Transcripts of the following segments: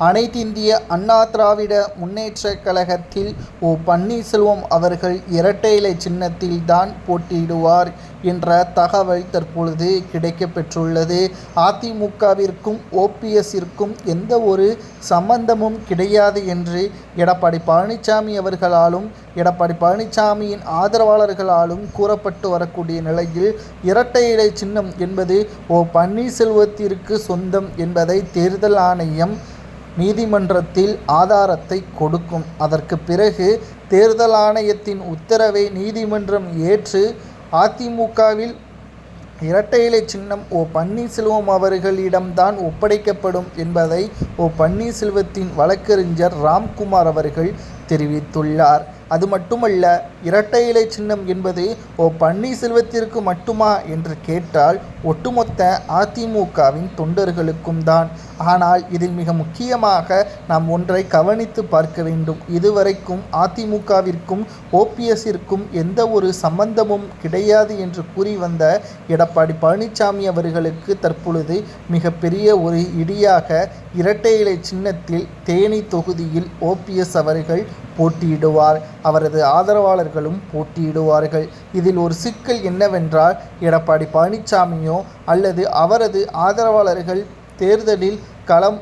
அனைத்திந்திய அண்ணா திராவிட முன்னேற்றக் கழகத்தில் ஓ பன்னீர்செல்வம் அவர்கள் இரட்டை இலை சின்னத்தில் தான் போட்டியிடுவார் என்ற தகவல் தற்பொழுது கிடைக்கப்பெற்றுள்ளது. அதிமுகவிற்கும் ஓபிஎஸ்ஸிற்கும் எந்த ஒரு சம்பந்தமும் கிடையாது என்று எடப்பாடி பழனிசாமி அவர்களாலும் எடப்பாடி பழனிசாமியின் ஆதரவாளர்களாலும் கூறப்பட்டு வரக்கூடிய நிலையில் இரட்டை இலை சின்னம் என்பது ஓ பன்னீர்செல்வத்திற்கு சொந்தம் என்பதை தேர்தல் ஆணையம் நீதிமன்றத்தில் ஆதாரத்தை கொடுக்கும். அதற்கு பிறகு தேர்தல் ஆணையத்தின் உத்தரவை நீதிமன்றம் ஏற்று அதிமுகவில் இரட்டை இலை சின்னம் ஓ பன்னீர்செல்வம் அவர்களிடம்தான் ஒப்படைக்கப்படும் என்பதை ஓ பன்னீர்செல்வத்தின் வழக்கறிஞர் ராம்குமார் அவர்கள் தெரிவித்துள்ளார். அது மட்டுமல்ல இரட்டை இலை சின்னம் என்பது ஓ பன்னீர்செல்வத்திற்கு மட்டுமா என்று கேட்டால் ஒட்டுமொத்த அதிமுகவின் தொண்டர்களுக்கும் தான். ஆனால் இதில் மிக முக்கியமாக நாம் ஒன்றை கவனித்து பார்க்க வேண்டும். இதுவரைக்கும் அதிமுகவிற்கும் ஓபிஎஸ்ஸிற்கும் எந்த ஒரு சம்பந்தமும் கிடையாது என்று கூறி வந்த எடப்பாடி பழனிசாமி அவர்களுக்கு தற்பொழுது மிகப்பெரிய ஒரு இடியாக இரட்டை இலை சின்னத்தில் தேனி தொகுதியில் ஓபிஎஸ் அவர்கள் போட்டியிடுவார். அவரது ஆதரவாளர்களும் போட்டியிடுவார்கள். இதில் ஒரு சிக்கல் என்னவென்றால் எடப்பாடி பழனிசாமியோ அல்லது அவரது ஆதரவாளர்கள் தேர்தலில் களம்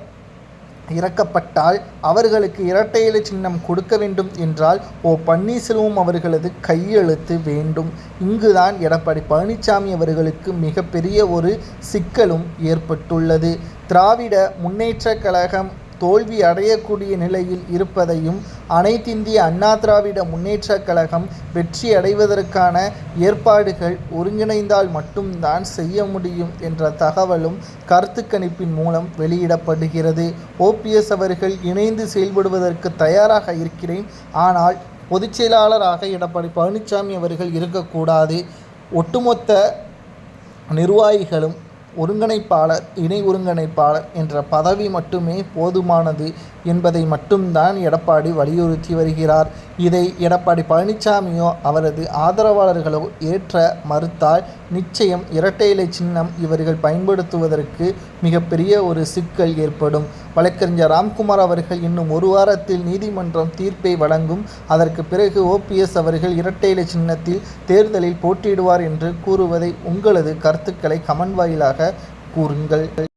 இறக்கப்பட்டால் அவர்களுக்கு இரட்டை சின்னம் கொடுக்க வேண்டும் என்றால் ஓ பன்னீர்செல்வம் அவர்களது கையெழுத்து வேண்டும். இங்குதான் எடப்பாடி பழனிசாமி அவர்களுக்கு மிகப்பெரிய ஒரு சிக்கலும் ஏற்பட்டுள்ளது. திராவிட முன்னேற்ற கழகம் தோல்வி அடையக்கூடிய நிலையில் இருப்பதையும் அனைத்திந்திய அண்ணா திராவிட முன்னேற்றக் கழகம் வெற்றி அடைவதற்கான ஏற்பாடுகள் ஒருங்கிணைந்தால் மட்டும்தான் செய்ய முடியும் என்ற தகவலும் கருத்து கணிப்பின் மூலம் வெளியிடப்படுகிறது. ஓபிஎஸ் அவர்கள் இணைந்து செயல்படுவதற்கு தயாராக இருக்கிறேன். ஆனால் பொதுச் செயலாளராக எடப்பாடி பழனிசாமி அவர்கள் இருக்கக்கூடாது. ஒட்டுமொத்த நிர்வாகிகளும் ஒருங்கிணைப்பாளர் இணை ஒருங்கிணைப்பாளர் என்ற பதவி மட்டுமே போதுமானது என்பதை மட்டும்தான் எடப்பாடி வலியுறுத்தி வருகிறார். இதை எடப்பாடி பழனிசாமியோ அவரது ஆதரவாளர்களோ ஏற்ற மறுத்தால் நிச்சயம் இரட்டை இலை சின்னம் இவர்கள் பயன்படுத்துவதற்கு மிகப்பெரிய ஒரு சிக்கல் ஏற்படும். வழக்கறிஞர் ராம்குமார் அவர்கள் இன்னும் ஒரு வாரத்தில் நீதிமன்றம் தீர்ப்பை வழங்கும். அதற்கு பிறகு ஓபிஎஸ் அவர்கள் இரட்டை இலை சின்னத்தில் தேர்தலில் போட்டியிடுவார் என்று கூறுவதை உங்களது கருத்துக்களை கமெண்ட் வாயிலாக கூறுங்கள்.